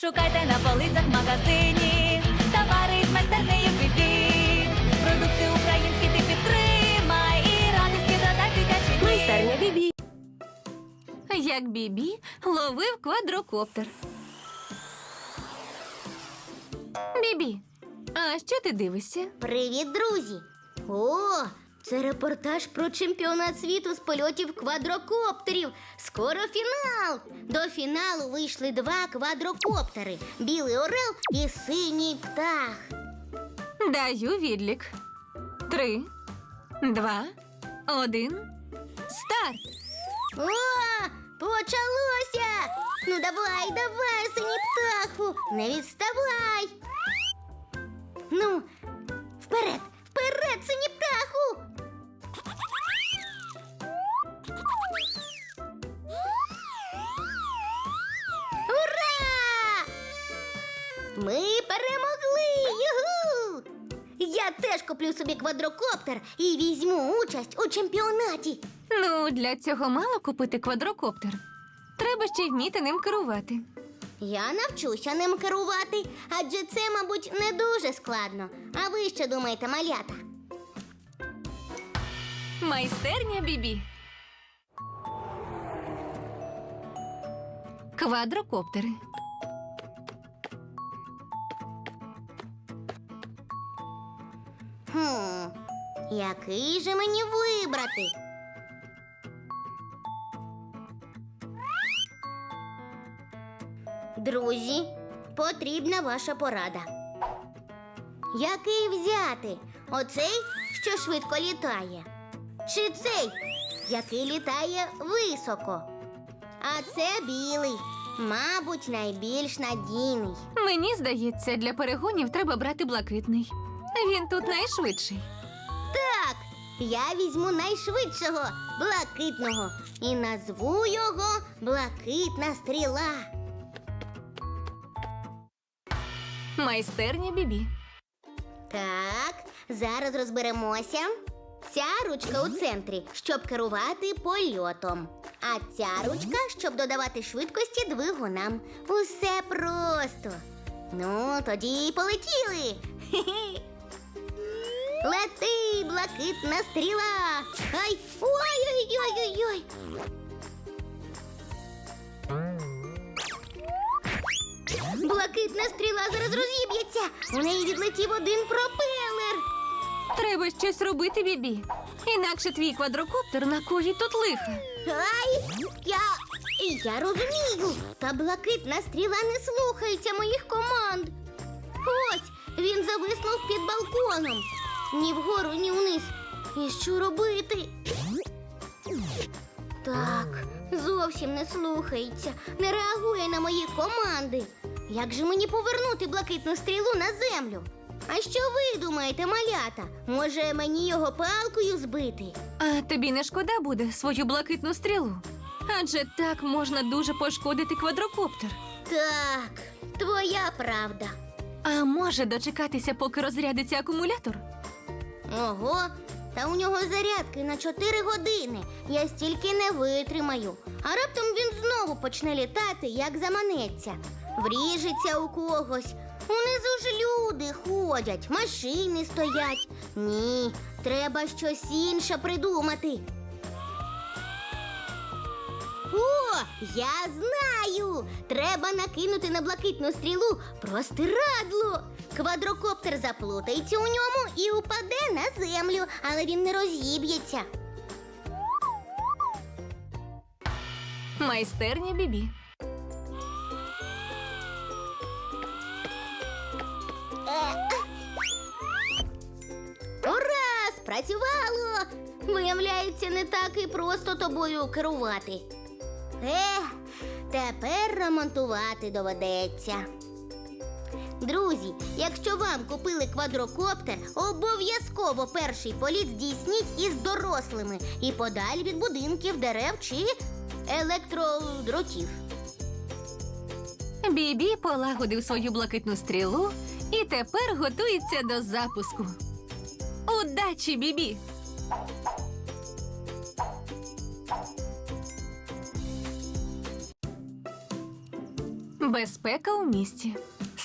Шукайте на полицях в магазині, товари з майстернею бібі. Продукти українські ти підтримай і радості додай дитячий дім. Майстерня Бібі. Як Бібі ловив квадрокоптер. Бібі, а що ти дивишся? Привіт, друзі! О, це репортаж про чемпіонат світу з польотів квадрокоптерів. Скоро фінал. До фіналу вийшли два квадрокоптери: білий орел і синій птах. Даю відлік. Три, два, один. Старт! О, почалося! Ну давай, давай, синій птаху, не відставай. Ну, вперед, вперед, синій птаху! Я теж куплю собі квадрокоптер і візьму участь у чемпіонаті. Ну, для цього мало купити квадрокоптер. Треба ще й вміти ним керувати. Я навчуся ним керувати, адже це, мабуть, не дуже складно. А ви що думаєте, малята? Майстерня Бібі. Квадрокоптери. Хм, який же мені вибрати? Друзі, потрібна ваша порада. Який взяти? Оцей, що швидко літає? Чи цей, який літає високо? А це білий, мабуть, найбільш надійний. Мені здається, для перегонів треба брати блакитний. Він тут найшвидший. Так, я візьму найшвидшого блакитного і назву його Блакитна стріла. Майстерня Бібі. Так, зараз розберемося. Ця ручка у центрі, щоб керувати польотом. А ця ручка, щоб додавати швидкості двигунам. Усе просто. Ну, тоді й полетіли. Хе-хе. Лети, блакитна стріла. Ай! Ой-ой-ой-ой-ой. Блакитна стріла зараз розіб'ється. У неї відлетів один пропелер. Треба щось робити, Бібі. Інакше твій квадрокоптер накоїть тут лиха. Ай, я. Я розумію. Та блакитна стріла не слухається моїх команд. Ось він зависнув під балконом. Ні вгору, ні вниз. І що робити? Так, зовсім не слухається, не реагує на мої команди. Як же мені повернути блакитну стрілу на землю? А що ви думаєте, малята? Може мені його палкою збити? А тобі не шкода буде свою блакитну стрілу? Адже так можна дуже пошкодити квадрокоптер. Так, твоя правда. А може дочекатися, поки розрядиться акумулятор? Ого, та у нього зарядки на 4 години. Я стільки не витримаю. А раптом він знову почне літати, як заманеться. Вріжеться у когось. Унизу ж люди ходять, машини стоять. Ні, треба щось інше придумати. О, я знаю! Треба накинути на блакитну стрілу простирадло. Квадрокоптер заплутається у ньому і упаде на землю, але він не розіб'ється. Майстерня Бібі. Ура! Спрацювало! Виявляється, не так і просто тобою керувати. Ех, тепер ремонтувати доведеться. Друзі, якщо вам купили квадрокоптер, обов'язково перший політ здійсніть із дорослими і подалі від будинків, дерев чи електродротів. Бібі полагодив свою блакитну стрілу і тепер готується до запуску. Удачі, Бібі! Безпека у місті.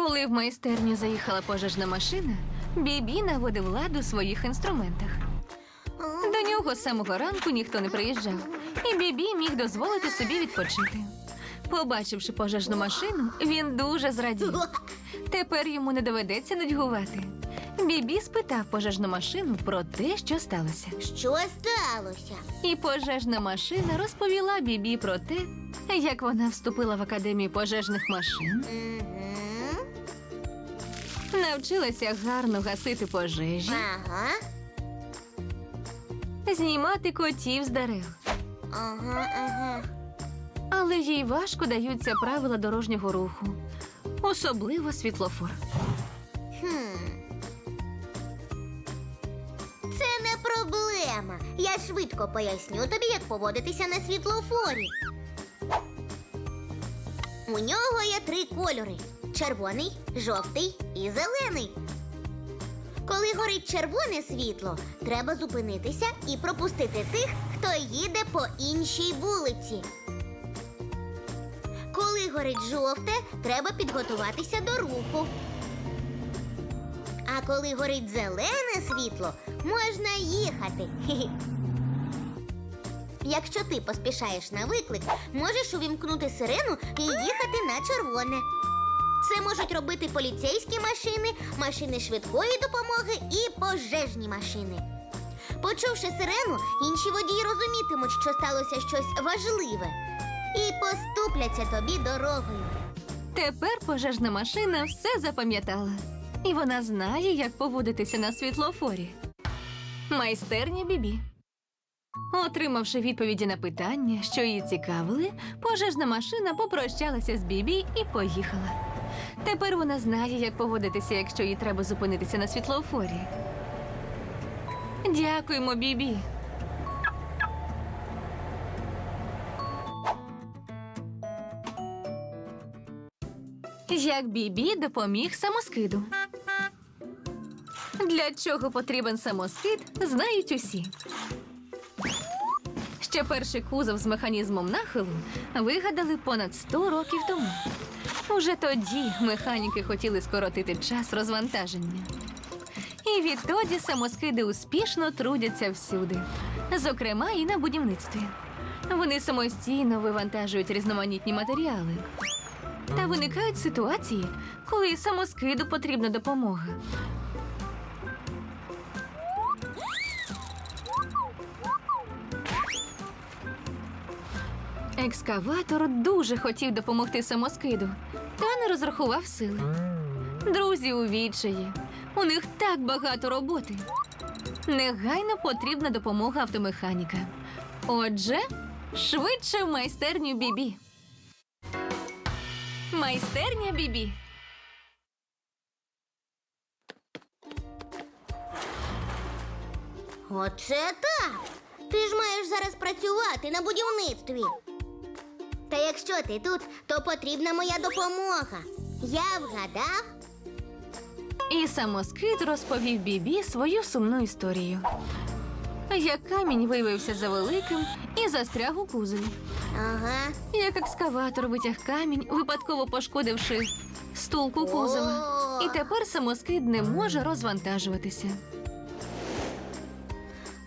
Коли в майстерню заїхала пожежна машина, Бібі наводив лад у своїх інструментах. До нього з самого ранку ніхто не приїжджав, і Бібі міг дозволити собі відпочити. Побачивши пожежну машину, він дуже зрадів. Тепер йому не доведеться нудьгувати. Бібі спитав пожежну машину про те, що сталося. Що сталося? І пожежна машина розповіла Бібі про те, як вона вступила в академію пожежних машин. Навчилася гарно гасити пожежі, Ага. знімати котів з дерев. Ага, ага. Але їй важко даються правила дорожнього руху, особливо світлофор. Хм. Це не проблема. Я швидко поясню тобі, як поводитися на світлофорі. У нього є три кольори: червоний, жовтий і зелений. Коли горить червоне світло, треба зупинитися і пропустити тих, хто їде по іншій вулиці. Коли горить жовте, треба підготуватися до руху. А коли горить зелене світло, можна їхати. Якщо ти поспішаєш на виклик, можеш увімкнути сирену і їхати на червоне. Це можуть робити поліцейські машини, машини швидкої допомоги і пожежні машини. Почувши сирену, інші водії розумітимуть, що сталося щось важливе, і поступляться тобі дорогою. Тепер пожежна машина все запам'ятала, і вона знає, як поводитися на світлофорі. Майстерня Бібі. Отримавши відповіді на питання, що її цікавили, пожежна машина попрощалася з Бібі і поїхала. Тепер вона знає, як поводитися, якщо їй треба зупинитися на світлофорі. Дякуємо, Бібі. Як Бібі допоміг самоскиду. Для чого потрібен самоскид, знають усі. Ще перший кузов з механізмом нахилу вигадали понад 100 років тому. Уже тоді механіки хотіли скоротити час розвантаження. І відтоді самоскиди успішно трудяться всюди, зокрема і на будівництві. Вони самостійно вивантажують різноманітні матеріали. Та виникають ситуації, коли самоскиду потрібна допомога. Екскаватор дуже хотів допомогти самоскиду, та не розрахував сили. Друзі у відчаї. У них так багато роботи. Негайно потрібна допомога автомеханіка. Отже, швидше в майстерню Бібі. Майстерня Бібі. Оце так. Ти ж маєш зараз працювати на будівництві. Та якщо ти тут, то потрібна моя допомога. Я вгадав. І самоскид розповів Бібі свою сумну історію. Як камінь виявився завеликим і застряг у кузові. Ага. Як екскаватор витяг камінь, випадково пошкодивши стулку кузова. О! І тепер самоскид не може розвантажуватися.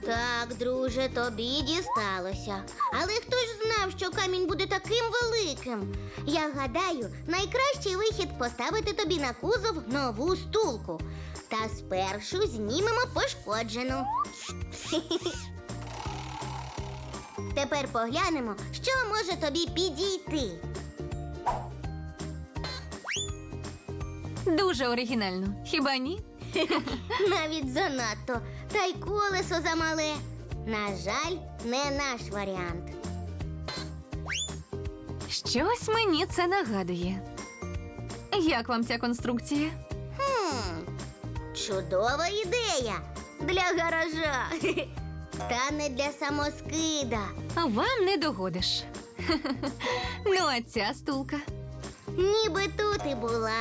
Так, друже, тобі дісталося. Але хто ж знав, що камінь буде таким великим? Я гадаю, найкращий вихід поставити тобі на кузов нову стулку. Та спершу знімемо пошкоджену. Тепер поглянемо, що може тобі підійти. Дуже оригінально, хіба ні? Навіть занадто. Та й колесо замале. На жаль, не наш варіант. Щось мені це нагадує. Як вам ця конструкція? Хм, чудова ідея для гаража. Та не для самоскида. Вам не догодиш. Ну, а ця стулка. Ніби тут і була.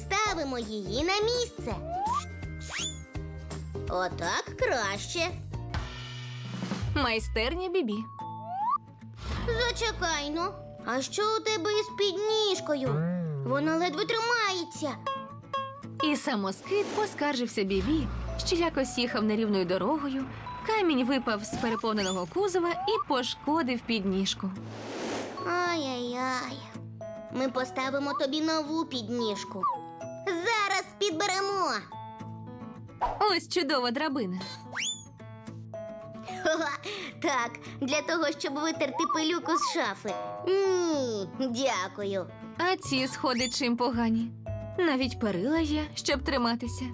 Ставимо її на місце. Отак краще. Майстерня Бібі. Зачекай ну. А що у тебе із підніжкою? Вона ледве тримається. І самоскид поскаржився Бібі, що якось їхав нерівною дорогою, камінь випав з переповненого кузова і пошкодив підніжку. Ай-яй-яй. Ми поставимо тобі нову підніжку. Зараз підберемо. Ось чудова драбина. Ха-ха, Так, для того, щоб витерти пилюку з шафи. Ні, дякую. А ці сходи чим погані. Навіть перила є, щоб триматися.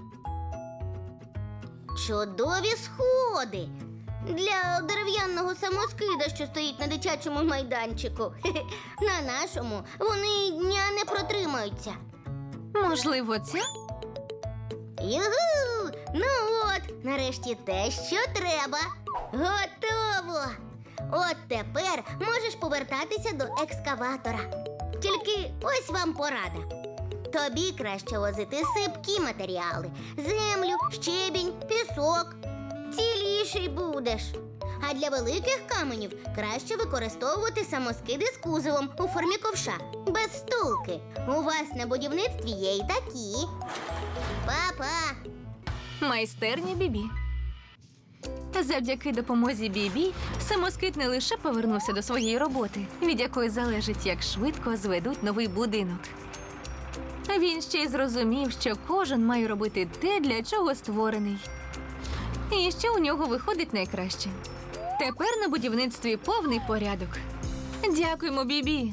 Чудові сходи. Для дерев'яного самоскида, що стоїть на дитячому майданчику. Хе-хе. На нашому вони дня не протримаються. Можливо, ця? Югу! Ну от, нарешті те, що треба. Готово! От тепер можеш повертатися до екскаватора. Тільки ось вам порада. Тобі краще возити сипкі матеріали: землю, щебінь, пісок. Ціліший будеш. А для великих каменів краще використовувати самоскиди з кузовом у формі ковша без стулки. У вас на будівництві є і такі. Па-па! Майстерня Бібі. Завдяки допомозі Бібі самоскид не лише повернувся до своєї роботи, від якої залежить, як швидко зведуть новий будинок. Він ще й зрозумів, що кожен має робити те, для чого створений. І що у нього виходить найкраще. Тепер на будівництві повний порядок. Дякуємо, Бібі.